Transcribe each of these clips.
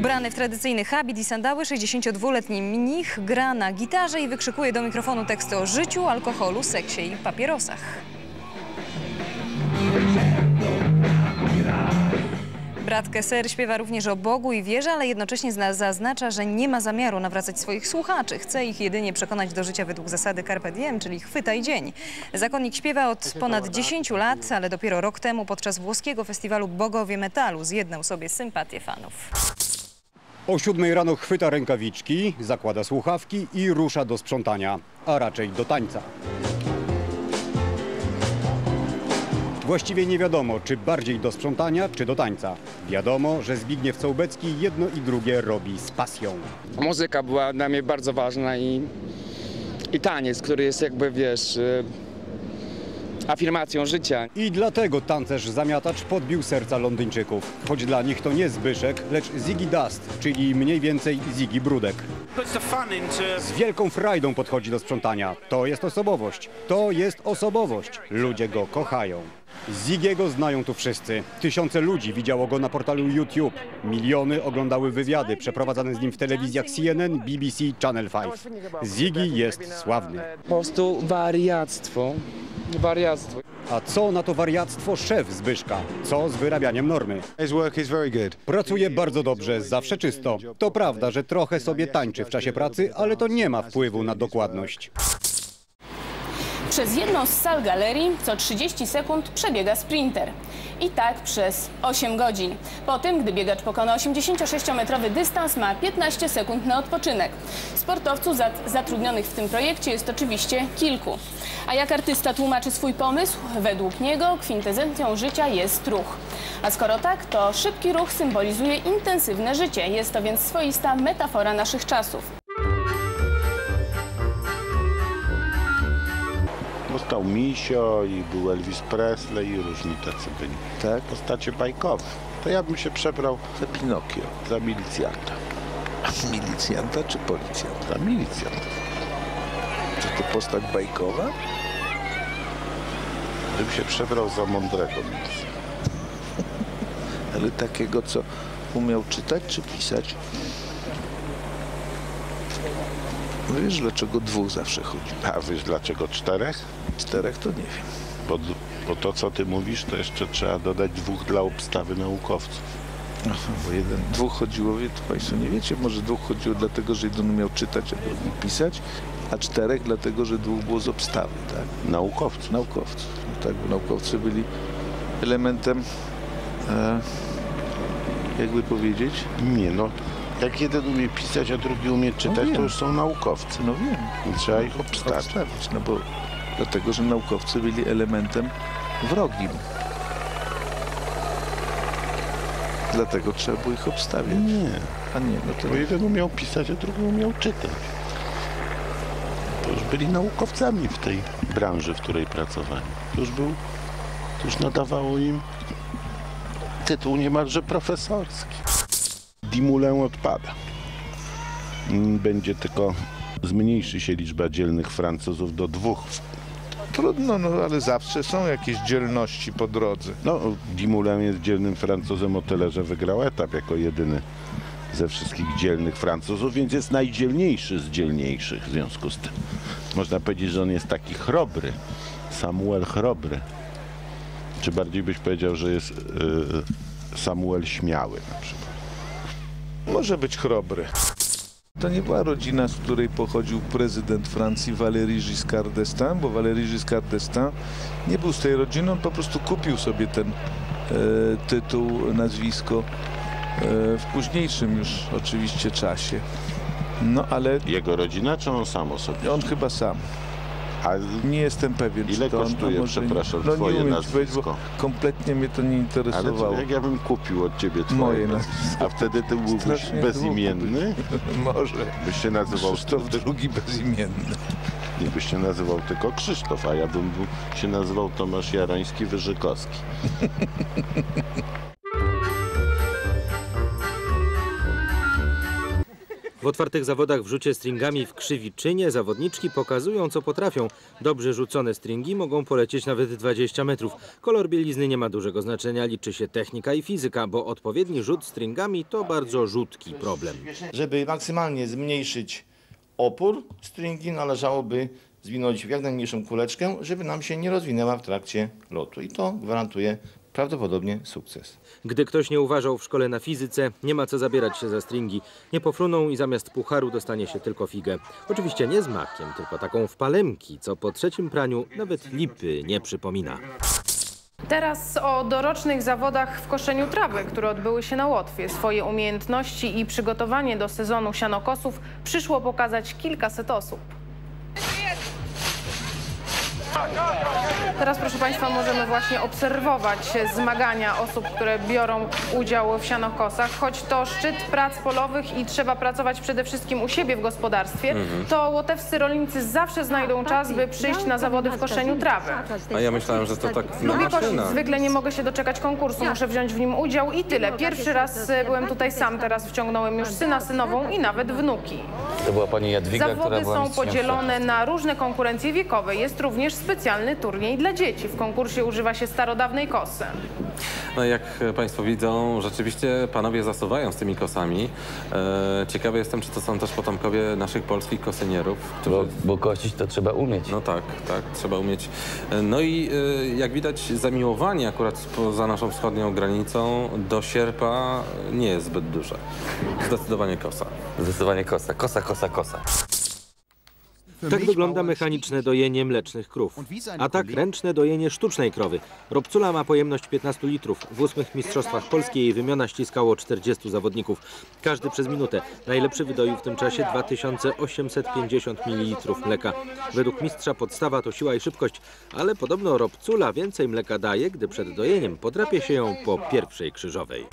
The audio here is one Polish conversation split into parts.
Ubrany w tradycyjny habit i sandały 62-letni mnich gra na gitarze i wykrzykuje do mikrofonu teksty o życiu, alkoholu, seksie i papierosach. Brat Kesser śpiewa również o Bogu i wierze, ale jednocześnie zna- zaznacza, że nie ma zamiaru nawracać swoich słuchaczy. Chce ich jedynie przekonać do życia według zasady Carpe Diem, czyli chwytaj dzień. Zakonnik śpiewa od ponad 10 lat, ale dopiero rok temu podczas włoskiego festiwalu Bogowie Metalu zjednał sobie sympatię fanów. O siódmej rano chwyta rękawiczki, zakłada słuchawki i rusza do sprzątania, a raczej do tańca. Właściwie nie wiadomo, czy bardziej do sprzątania, czy do tańca. Wiadomo, że Zbigniew Cołbecki jedno i drugie robi z pasją. muzyka była dla mnie bardzo ważna i, i taniec, który jest jakby, wiesz, y, afirmacją życia. I dlatego tancerz zamiatacz podbił serca Londyńczyków. Choć dla nich to nie Zbyszek, lecz Ziggy Dust, czyli mniej więcej Ziggy Brudek. Z wielką frajdą podchodzi do sprzątania. To jest osobowość. To jest osobowość. Ludzie go kochają. Zigiego znają tu wszyscy. Tysiące ludzi widziało go na portalu YouTube. Miliony oglądały wywiady przeprowadzane z nim w telewizjach CNN, BBC, Channel 5. Ziggy jest sławny. Po prostu wariactwo. Wariactwo. A co na to wariactwo szef Zbyszka? Co z wyrabianiem normy? His work is very good. Pracuje bardzo dobrze, zawsze czysto. To prawda, że trochę sobie tańczy w czasie pracy, ale to nie ma wpływu na dokładność. Przez jedną z sal galerii co 30 sekund przebiega sprinter. I tak przez 8 godzin. Po tym, gdy biegacz pokona 86-metrowy dystans, ma 15 sekund na odpoczynek. Sportowców zat- zatrudnionych w tym projekcie jest oczywiście kilku. A jak artysta tłumaczy swój pomysł? Według niego kwintesencją życia jest ruch. A skoro tak, to szybki ruch symbolizuje intensywne życie. Jest to więc swoista metafora naszych czasów. Został Misio i był Elvis Presley i różni tacy byli. Tak? Postacie bajkowe. To ja bym się przebrał Za Pinokio. za milicjanta. Milicjanta czy policjanta? Za milicjanta. Czy to postać bajkowa? Bym się przebrał za mądrego milicjanta. Ale takiego, co umiał czytać czy pisać? No Wiesz, dlaczego dwóch zawsze chodzi? A wiesz dlaczego czterech? Czterech to nie wiem. Bo, bo to co ty mówisz, to jeszcze trzeba dodać dwóch dla obstawy naukowców. Aha, bo jeden, dwóch chodziło, wie, to Państwo nie wiecie, może dwóch chodziło dlatego, że jeden umiał czytać, a drugi pisać, a czterech dlatego, że dwóch było z obstawy, tak? Naukowców. Naukowców. No tak, bo naukowcy byli elementem, e, jakby powiedzieć, Nie no, jak jeden umie pisać, a drugi umie czytać, wiem. to już są naukowcy. no wiem, I trzeba ich obstawić. obstawić, no bo dlatego, że naukowcy byli elementem wrogim. Dlatego trzeba było ich obstawiać. Nie, A nie, no to bo jeden umiał pisać, a drugi umiał czytać. To już byli naukowcami w tej branży, w której pracowali. To już był, to już nadawało im tytuł niemalże profesorski. Dimulę odpada. Mm, Będzie tylko, zmniejszy się liczba dzielnych Francuzów do dwóch. Trudno, no ale zawsze są jakieś dzielności po drodze. No, Dimulę jest dzielnym Francuzem o tyle, że wygrał etap jako jedyny ze wszystkich dzielnych Francuzów, więc jest najdzielniejszy z dzielniejszych w związku z tym. Można powiedzieć, że on jest taki chrobry, Samuel chrobry. Czy bardziej byś powiedział, że jest yy, Samuel śmiały na przykład? Może być chrobry. To nie była rodzina, z której pochodził prezydent Francji Valéry Giscard d'Estaing, bo Valéry Giscard d'Estaing nie był z tej rodziny, on po prostu kupił sobie ten e, tytuł, nazwisko e, w późniejszym już oczywiście czasie. No ale Jego rodzina, czy on sam osobiście? on chyba sam. A Nie jestem pewien, Ile czy to kosztuje, może- przepraszam, no, twoje nie umiem ci powiedzieć, bo nazwisko? kompletnie mnie to nie ale interesowało. co, jak ja bym kupił od ciebie twoje Moje nazwisko, a wtedy ty byłbyś Strasznie bezimienny? Może. Byś się nazywał Krzysztof II bezimienny. Nie byś się nazywał tylko Krzysztof, a ja bym był, się nazywał Tomasz Jarański W otwartych zawodach w rzucie stringami w Krzywiczynie zawodniczki pokazują, co potrafią. Dobrze rzucone stringi mogą polecieć nawet 20 metrów. Kolor bielizny nie ma dużego znaczenia, liczy się technika i fizyka, bo odpowiedni rzut stringami to bardzo rzutki problem. Żeby maksymalnie zmniejszyć opór stringi, należałoby zwinąć w jak najmniejszą kuleczkę, żeby nam się nie rozwinęła w trakcie lotu. I to gwarantuje prawdopodobnie sukces. Gdy ktoś nie uważał w szkole na fizyce, nie ma co zabierać się za stringi. Nie pofruną i zamiast pucharu dostanie się tylko figę. Oczywiście nie z makiem, tylko taką w palemki, co po trzecim praniu nawet lipy nie przypomina. Teraz o dorocznych zawodach w koszeniu trawy, które odbyły się na Łotwie. Swoje umiejętności i przygotowanie do sezonu sianokosów przyszło pokazać kilkaset osób. Teraz, proszę Państwa, możemy właśnie obserwować zmagania osób, które biorą udział w sianokosach. Choć to szczyt prac polowych i trzeba pracować przede wszystkim u siebie w gospodarstwie, to łotewscy rolnicy zawsze znajdą czas, by przyjść na zawody w koszeniu trawy. A ja myślałem, że to tak na Lubię kosić, zwykle nie mogę się doczekać konkursu, muszę wziąć w nim udział i tyle. Pierwszy raz e, byłem tutaj sam, teraz wciągnąłem już syna, synową i nawet wnuki. To była pani Jadwiga, która Zawody była są podzielone na różne konkurencje wiekowe. Jest również specjalny turniej dla dzieci. W konkursie używa się starodawnej kosy. No jak Państwo widzą, rzeczywiście panowie zasuwają z tymi kosami. E, ciekawy jestem, czy to są też potomkowie naszych polskich kosynierów. Którzy... Bo, bo kosić to trzeba umieć. No tak, tak, trzeba umieć. No i e, jak widać zamiłowanie akurat poza naszą wschodnią granicą do sierpa nie jest zbyt duże. Zdecydowanie kosa. Zdecydowanie kosa. Kosa, kosa, kosa. Tak wygląda mechaniczne dojenie mlecznych krów. A tak ręczne dojenie sztucznej krowy. Robcula ma pojemność 15 litrów. W ósmych mistrzostwach Polski jej wymiana ściskało 40 zawodników. Każdy przez minutę. Najlepszy wydoił w tym czasie 2850 ml mleka. Według mistrza podstawa to siła i szybkość, ale podobno Robcula więcej mleka daje, gdy przed dojeniem podrapie się ją po pierwszej krzyżowej.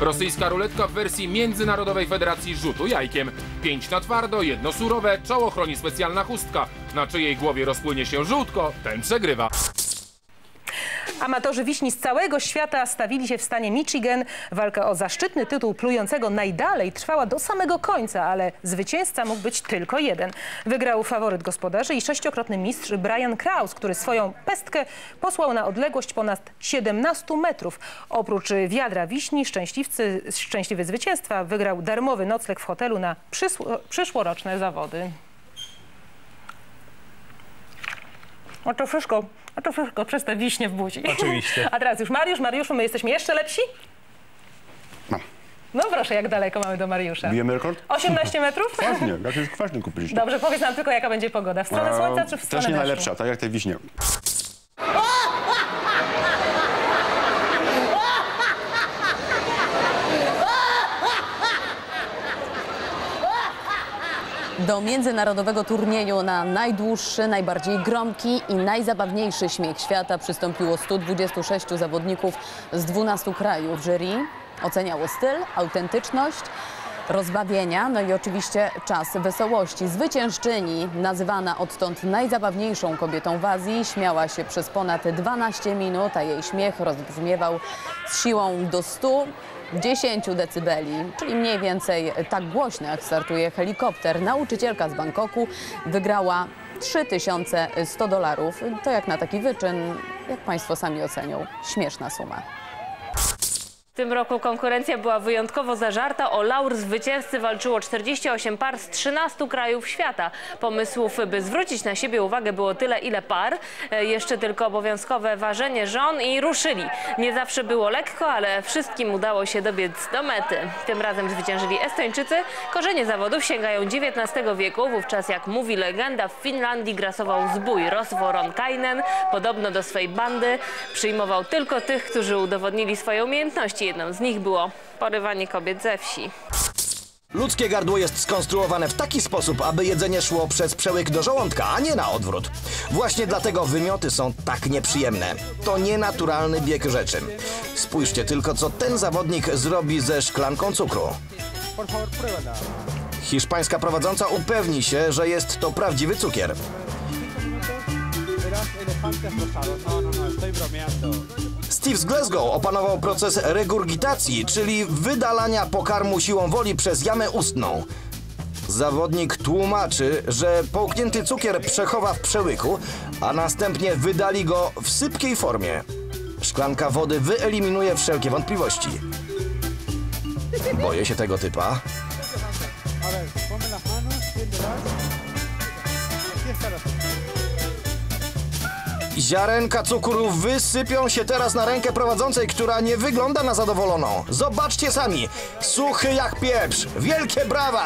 Rosyjska ruletka w wersji Międzynarodowej Federacji Rzutu Jajkiem. Pięć na twardo, jedno surowe, czoło chroni specjalna chustka. Na czyjej głowie rozpłynie się żółtko, ten przegrywa. Amatorzy wiśni z całego świata stawili się w stanie Michigan. Walka o zaszczytny tytuł plującego najdalej trwała do samego końca, ale zwycięzca mógł być tylko jeden. Wygrał faworyt gospodarzy i sześciokrotny mistrz Brian Kraus, który swoją pestkę posłał na odległość ponad 17 metrów. Oprócz wiadra wiśni szczęśliwcy, szczęśliwy zwycięstwa wygrał darmowy nocleg w hotelu na przyszłoroczne zawody. A to wszystko, a to wszystko przez te wiśnie w buzi. Oczywiście. A teraz już Mariusz, Mariuszu, my jesteśmy jeszcze lepsi? No. No proszę, jak daleko mamy do Mariusza? Bijemy rekord? 18 metrów? Kwaśnie, jakieś kwaśny kupiliście. Dobrze, powiedz nam tylko, jaka będzie pogoda. W stronę słońca czy w stronę Też nie deszczu? najlepsza, tak jak te wiśnie. Do międzynarodowego turnieju na najdłuższy, najbardziej gromki i najzabawniejszy śmiech świata przystąpiło 126 zawodników z 12 krajów. Jury oceniało styl, autentyczność, rozbawienia, no i oczywiście czas wesołości. Zwyciężczyni, nazywana odtąd najzabawniejszą kobietą w Azji, śmiała się przez ponad 12 minut, a jej śmiech rozbrzmiewał z siłą do 100 10 decybeli, czyli mniej więcej tak głośno jak startuje helikopter. Nauczycielka z Bangkoku wygrała 3100 dolarów. To jak na taki wyczyn, jak Państwo sami ocenią, śmieszna suma. W tym roku konkurencja była wyjątkowo zażarta. O laur zwycięzcy walczyło 48 par z 13 krajów świata. Pomysłów, by zwrócić na siebie uwagę było tyle, ile par. E, Jeszcze tylko obowiązkowe ważenie żon i ruszyli. Nie zawsze było lekko, ale wszystkim udało się dobiec do mety. Tym razem zwyciężyli Estończycy. Korzenie zawodów sięgają XIX wieku. Wówczas, jak mówi legenda, w Finlandii grasował zbój Rosvoronkainen. Podobno do swej bandy przyjmował tylko tych, którzy udowodnili swoje umiejętności. Jedną z nich było porywanie kobiet ze wsi. Ludzkie gardło jest skonstruowane w taki sposób, aby jedzenie szło przez przełyk do żołądka, a nie na odwrót. Właśnie dlatego wymioty są tak nieprzyjemne. To nienaturalny bieg rzeczy. Spójrzcie tylko, co ten zawodnik zrobi ze szklanką cukru. Hiszpańska prowadząca upewni się, że jest to prawdziwy cukier. Steve z Glasgow opanował proces regurgitacji, czyli wydalania pokarmu siłą woli przez jamę ustną. Zawodnik tłumaczy, że połknięty cukier przechowa w przełyku, a następnie wydali go w sypkiej formie. Szklanka wody wyeliminuje wszelkie wątpliwości. Boję się tego typa. Ziarenka cukru wysypią się teraz na rękę prowadzącej, która nie wygląda na zadowoloną. Zobaczcie sami. Suchy jak pieprz. Wielkie brawa!